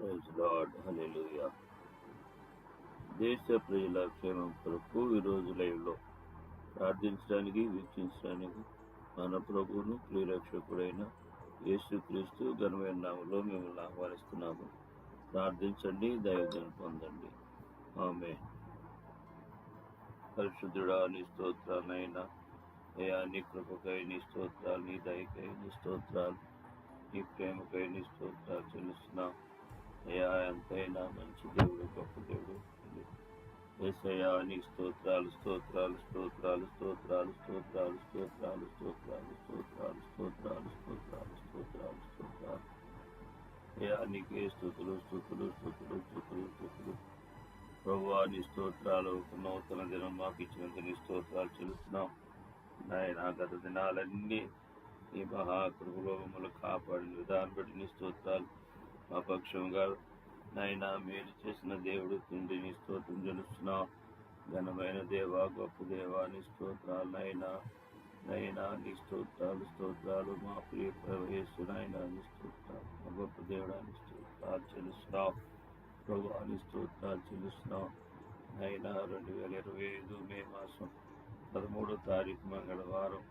Praise lord దేశ ప్రజల క్షేమం కొరకు ఈ రోజు లైవ్లో ప్రార్థించడానికి వీక్షించడానికి మన ప్రభువును ప్రియరక్షకుడైన యేసుక్రీస్తు ఘనమైన నామంలో మిమ్మల్ని ఆహ్వానిస్తున్నాము. ప్రార్థించండి దైవజన పొందండి. ఆమె పరిశుద్ధుడా నీ స్తోత్రాలైనా అయా నీ కృపకై నీ స్తోత్రాలు నీ దయకై నీ స్తోత్రాలు నీ ప్రేమకై నీ స్తోత్రాలు చెల్లిస్తున్నాం. ఎంతైనా మంచి దేవుడు గొప్ప దేవుడు ఏసయ్యా స్తోత్రాలు స్తోత్రాలు స్తోత్రాలు స్తోత్రాలు స్తోత్రాలు స్తోత్రాలు స్తోత్రాలు స్తోత్రాలు స్తోత్రాలు స్తోత్రాలు స్తోత్రాలు స్తోత్రాలు అయ్యా నీకే స్థుతులు స్థుతులు స్థుతులు స్థుతులు స్థుతులు ప్రభువా నీ స్తోత్రాలు ఒక నూతన దినం మాకు ఇచ్చినందుకు నీ స్తోత్రాలు చెల్లిస్తున్నాం నాయన గత దినాలన్నీ నీ మహాకృపలో మమ్మల్ని కాపాడిన విధానం బట్టి నీ స్తోత్రాలు మా పక్షంగా నాయన మేలు చేసిన దేవుడు తండ్రి నీ స్తోత్రం చెల్లిస్తున్నాం ఘనమైన దేవ గొప్ప దేవ నీ స్తోత్రాలు నైనా నైనా నీ స్తోత్రాలు స్తోత్రాలు మా ప్రియ ప్రవేశు నాయన నీ స్తోత్రాలు మా గొప్ప దేవుడా నీ స్తోత్రాలు చెల్లిస్తున్నాం. ప్రభు నీ స్తోత్రాలు చెల్లిస్తున్నాం. నైనా రెండు వేల ఇరవై ఐదు మే మాసం పదమూడో తారీఖు మంగళవారం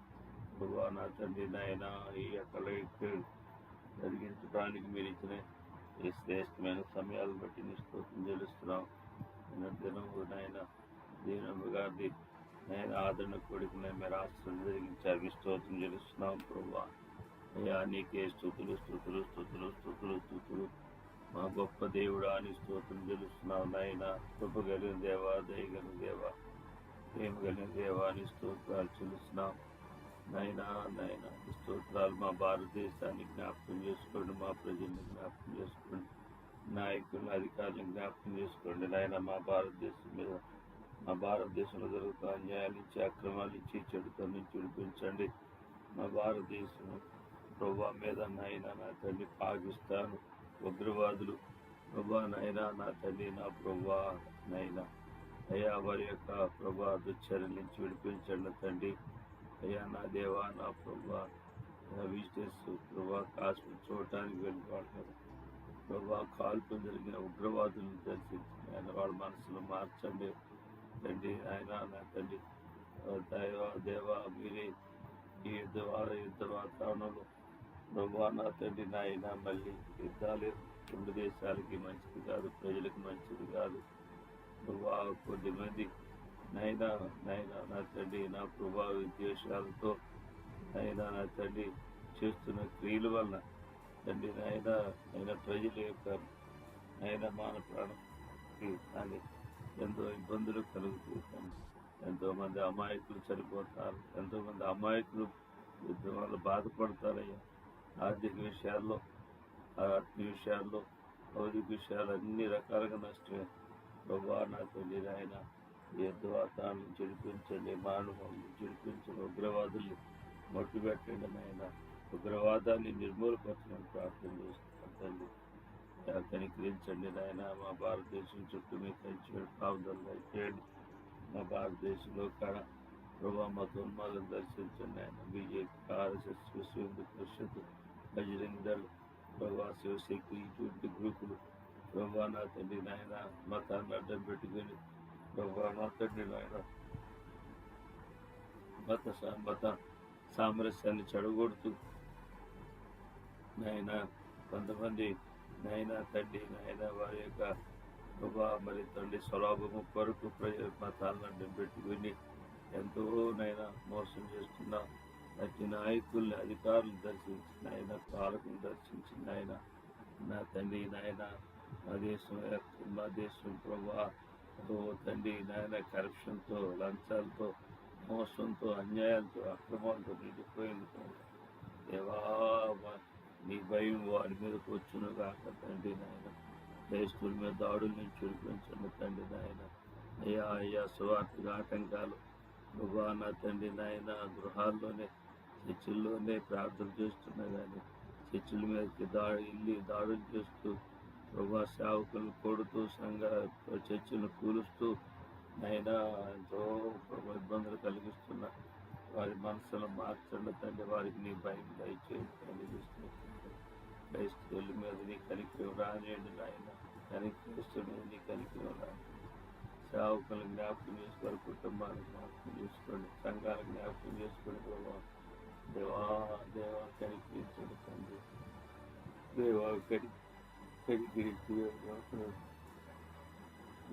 ప్రభు నా తండ్రి నాయన ఈ యొక్క లైఫ్ జరిగించడానికి మీరు ఇచ్చిన ఈ శ్రేష్టమైన సమయాలు బట్టి నీ స్తోత్రం చెల్లిస్తున్నాం. నిన్న దినము నాయన దీనము నేను ఆదరణ కొడుకు మీరు ఆశ్రయం జరిగించారు. మీ స్తోత్రం చెల్లిస్తున్నాం ప్రభా అయ్యా నీకే స్థుతులు స్థుతులు స్థుతులు స్థుతులు స్థుతులు. మా గొప్ప దేవుడా అని స్తోత్రం చెల్లిస్తున్నాం నాయన. కృప కలిగిన దేవా దయగలిగిన దేవా ప్రేమ కలిగిన దేవా అని స్తోత్రాలు చెల్లిస్తున్నాం. నైనా నాయనా. స్తోత్రాలు మా భారతదేశాన్ని జ్ఞాపకం చేసుకోండి మా ప్రజల్ని జ్ఞాపకం చేసుకోండి నాయకులను అధికారులను జ్ఞాపకం చేసుకోండి. నాయన మా భారతదేశం మీద మా భారతదేశంలో జరుగుతున్న అన్యాయాలు ఇచ్చి అక్రమాలు ఇచ్చి చెడుతో నుంచి విడిపించండి. మా భారతదేశం ప్రభా మీద నాయన నా తల్లి పాకిస్తాన్ ఉగ్రవాదులు. ప్రభా నైనా నా తల్లి నా ప్రభా నైనా అయ్యా వారి యొక్క ప్రభా దుశ్చర్యల నుంచి విడిపించండి తండ్రి. అయ్యా నా దేవా నా ప్రభా. విజిటర్స్ ప్రభా కాశ్మీర్ చూడటానికి వెళ్ళిపోతారు ప్రభా కాల్పులు జరిగిన ఉగ్రవాదులను దర్శించండి ఆయన వాళ్ళ మనసులో మార్చండి తండ్రి ఆయన నా తండ్రి. దైవ దేవ మీరే ఈ యుద్ధ యుద్ధ వాతావరణంలో ప్రభా నా తండ్రి నాయన మళ్ళీ యుద్ధాలు రెండు దేశాలకి మంచిది కాదు ప్రజలకు మంచిది కాదు. ప్రభా కొద్ది మంది నైనా నైనా నా తండ్రి నా ప్రభా విద్వేషాలతో అయినా నా తండ్రి చేస్తున్న క్రియల వలన తండ్రి నాయన ఆయన ప్రజల యొక్క ఆయన మాన ప్రాణం కానీ ఎంతో ఇబ్బందులు కలుగుతుంది ఎంతో మంది అమాయకులు చనిపోతారు ఎంతో మంది అమాయకులు వాళ్ళు బాధపడతారయ్యా ఆర్థిక విషయాల్లో ఆత్మీయ విషయాల్లో భౌతిక విషయాలు అన్ని రకాలుగా నష్టమే. ప్రభా నా తల్లి ఆయన యుద్ధ వాతావరణం చెడిపించండి మానవాళ్ళు చెడిపించండి ఉగ్రవాదుల్ని మట్టు నాయన ఉగ్రవాదాన్ని నిర్మూలపరచడం ప్రార్థన చేస్తున్నాను తల్లి కనికరించండి నాయన. మా భారతదేశం చుట్టూ మీ కంచి కాపుదలు చేయండి మా భారతదేశంలో కాడ ప్రభా మత ఉన్మాలను దర్శించండి ఆయన బీజేపీ ఆర్ఎస్ఎస్ విశ్వ పరిషత్ బజరంగ్ దళ్ ప్రభా శివశక్తి ఇటువంటి గ్రూపులు ప్రభా నా తండ్రి నాయన మతాన్ని అడ్డం పెట్టుకొని ప్రభా నా తండ్రి నాయన మత మత సామరస్యాన్ని చెడగొడుతూ నాయన కొంతమంది నాయన తండ్రి నాయన వారి యొక్క ప్రభా మరి తండ్రి స్వలాభము కొరకు ప్రజల మతాలను అడ్డం పెట్టుకుని ఎంతో నైనా మోసం చేస్తున్న ప్రతి నాయకుల్ని అధికారులు దర్శించిన నాయన పాలకులు దర్శించిన నాయన నా తండ్రి నాయన మా దేశం యొక్క- మా దేశం ప్రభా తండ్రి నాయన కరప్షన్తో లంచాలతో మోసంతో అన్యాయంతో అక్రమాలతో నిండిపోయింది దేవా నీ భయం వారి మీదకి వచ్చును కాక తండ్రి నాయన. క్రైస్తుల మీద దాడుల నుంచి చూపించండి తండ్రి నాయన. అయ్యా అయ్యా సువార్తిక ఆటంకాలు. ప్రభా నా తండ్రి నాయన గృహాల్లోనే చర్చిల్లోనే ప్రార్థన చేస్తున్నా కానీ చర్చిల మీదకి దాడి ఇల్లి దాడులు చేస్తూ ప్రభా సేవకులను కొడుతూ సంఘ చర్చిలను కూలుస్తూ నైనా ఎంతో ఇబ్బందులు కలిగిస్తున్నా వారి మనసులో మార్చండి తండ్రి. వారికి నీ భయం దయచేసి కలిగిస్తుంది క్రైస్తవుల మీద నీ కలిపి రానియండి నాయన. కనికరిస్తున్న మీద నీ కలిపి రాని సేవకులు జ్ఞాపకం చేసుకోవాలి కుటుంబాన్ని జ్ఞాపకం చేసుకోండి సంఘాలు జ్ఞాపకం చేసుకోండి ప్రభావ దేవా దేవా కనిపించండి తండ్రి. దేవా కడి కడిగి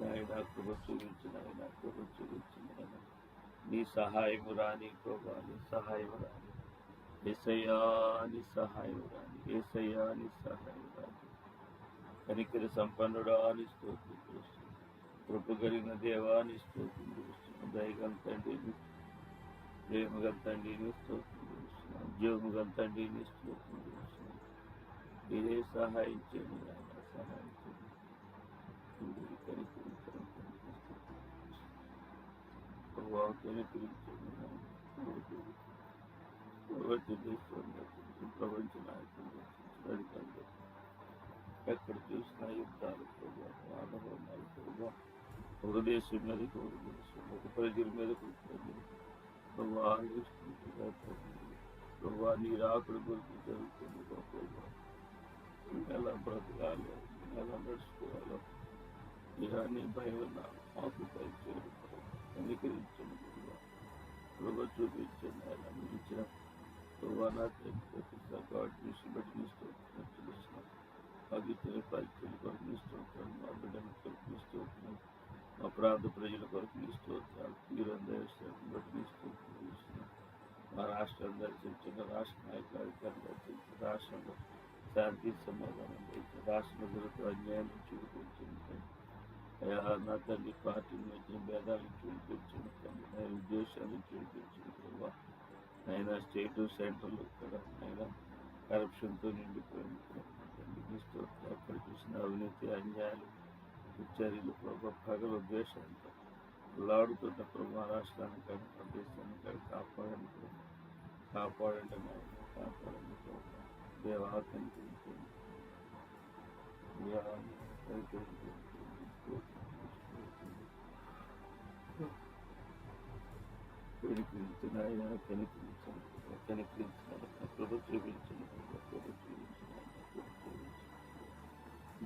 నాయన కృప చూపించిన ఆయన కృప చూపించిన ఆయన నీ సహాయము రాని ప్రభా నీ సహాయము రాని. ఏసయ్యా నీ సహాయము రాని. ఏసయ్యా నీ సహాయం రాని. కనికర సంపన్నుడా అని స్తోత్రం చేస్తున్నాను కృప కలిగిన దేవా నీ స్తోత్రం చేస్తున్నాను దయగంతండి ప్రేమగంతండి నీ స్తోత్రం చేస్తున్నాను ఉద్యోగంతండి నీ స్తోత్రం చేస్తున్నాను ఇదే సహాయం చేయండి నాయన సహాయం చేయండి. ఇందుకు కనికరించడం ప్రభావ ప్రపంచ నాయకులు అధికారులు ఎక్కడ చూసినా యుద్ధాలు ప్రభావ ఆడవాళ్ళు ప్రభావ ఒక దేశం మీద ఒక దేశం ఒక ప్రజల మీద ఒక ప్రజలు. నీ రాకుడు గురించి జరుగుతుంది ఎలా బ్రతకాలో ఎలా నడుచుకోవాలో ఇలాని భయం ఆకుపై చేయడం కనికరించండి ప్రభావ ప్రభు చూపించండి ఆయన మీరు ఇచ్చిన ప్రభావ నా గాడ్ చూసి బట్టి నిస్తున్నాను అగితున్న పరిస్థితుల కొరకు నిస్తున్నాను మా బిడ్డల కొరకు నిస్తున్నాను మా ప్రాంత ప్రజల కొరకు నిస్తున్నాను మీరందరూ బట్టి నిస్తున్నాను మా రాష్ట్రం దర్శించిన రాష్ట్ర నాయకుల అధికారులు దర్శించిన రాష్ట్రంలో శాంతి సమాధానం దయచేసి రాష్ట్రంలో జరుగుతున్న అన్యాయం చూపించింది అయ్యా నా తండ్రి పార్టీని వచ్చిన భేదాలు చూపించండి తండ్రి నా ఉద్దేశాలను చూపించండి ప్రభావ నైనా స్టేట్ సెంట్రల్ ఇక్కడ అయినా కరప్షన్తో నిండిపోయింది తండ్రి క్రీస్తు చూసిన అవినీతి అన్యాయాలు చర్యలు ప్రభావ పగల ఉద్దేశాలతో లాడుతున్న ప్రభావ రాష్ట్రాన్ని కానీ ప్రదేశాన్ని కానీ కాపాడండి ప్రభు కాపాడండి నాయన కాపాడండి ప్రభావ దేవా కనిపించండి దేవా కనిపించండి కనిపించిన ఆయన కనిపించండి కనిపించిన కృప చూపించండి కృప చూపించిన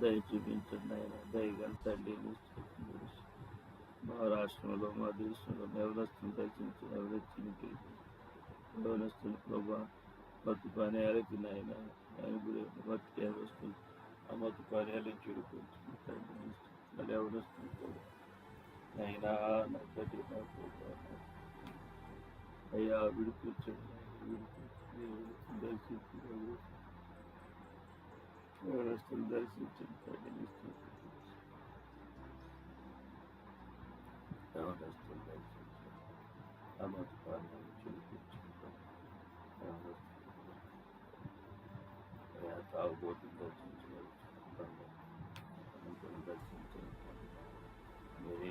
దయ చూపించండి ఆయన దయగంతండి మా రాష్ట్రంలో మా దేశంలో ఎవరస్తులు దర్శించిన ఎవరొచ్చి ఎవరస్తులు ప్రభా మత్తు పానీయాలకి నాయన ఆయన గురి మత్తు ఎవరస్తులు ఆ మత్తు పానీయాలను చూడుకుంటున్నాను మరి ఎవరస్తులు అయినా నా తండ్రి నా ప్రభా అయ్యా విడిపించండి దర్శించండి దర్శించి దర్శించండి తండ్రి ఎవరస్తులు దర్శించండి ఆ మత్తు అయ్యా తాగుబోతులు దర్శించండి మీరే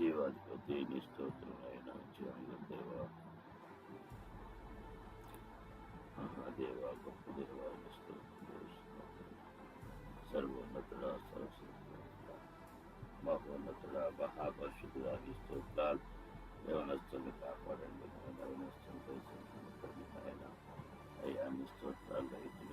జీవాధిపతి నీ స్తోత్రమైన జీవదేవా మహాదేవా గొప్ప దేవా నీ స్తోత్రం సర్వోన్నతుడ సరస్వతుడ మహోన్నతుడ మహాపరుషుడా నీ స్తోత్రాలు యవనస్తుని కాపాడండి యవనస్తుని దయచేసి ఆయన అయ్యా నీ స్తోత్రాలు రైతులు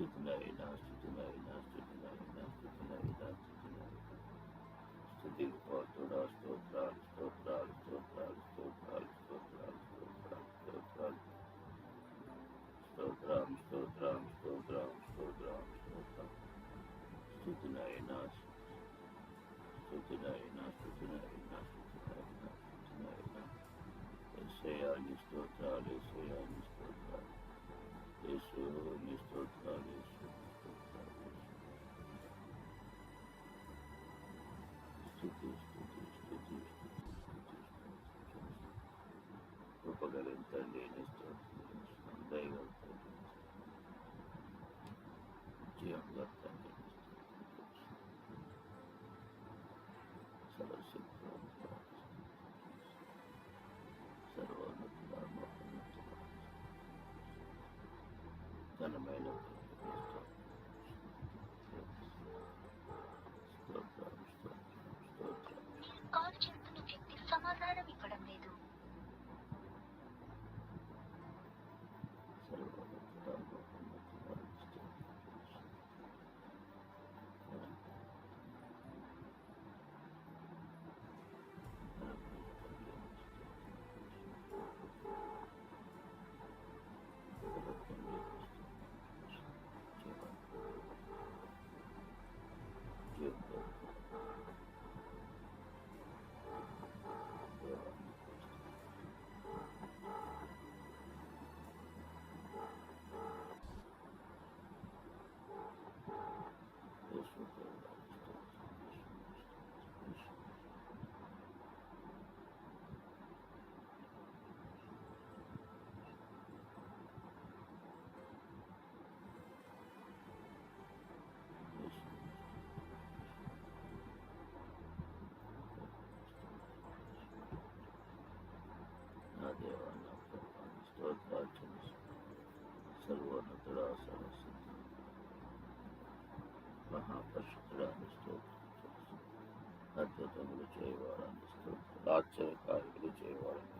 Tütüne, Tütüne, Tütüne, Ano ba? స్తోత్రములు చేయవాడని స్తోత్ర ఆశ్చర్యకార్యములు చేయవాడని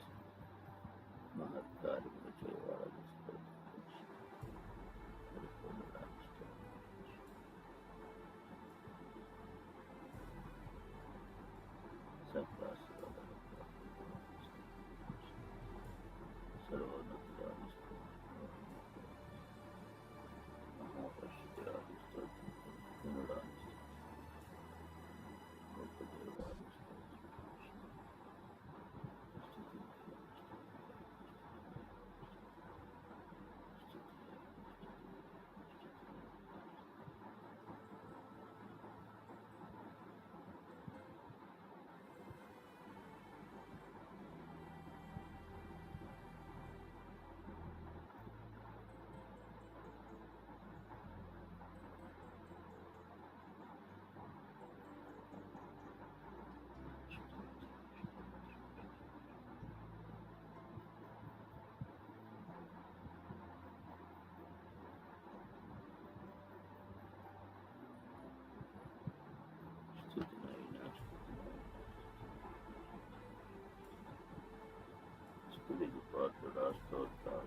mindig a parkolást adtál.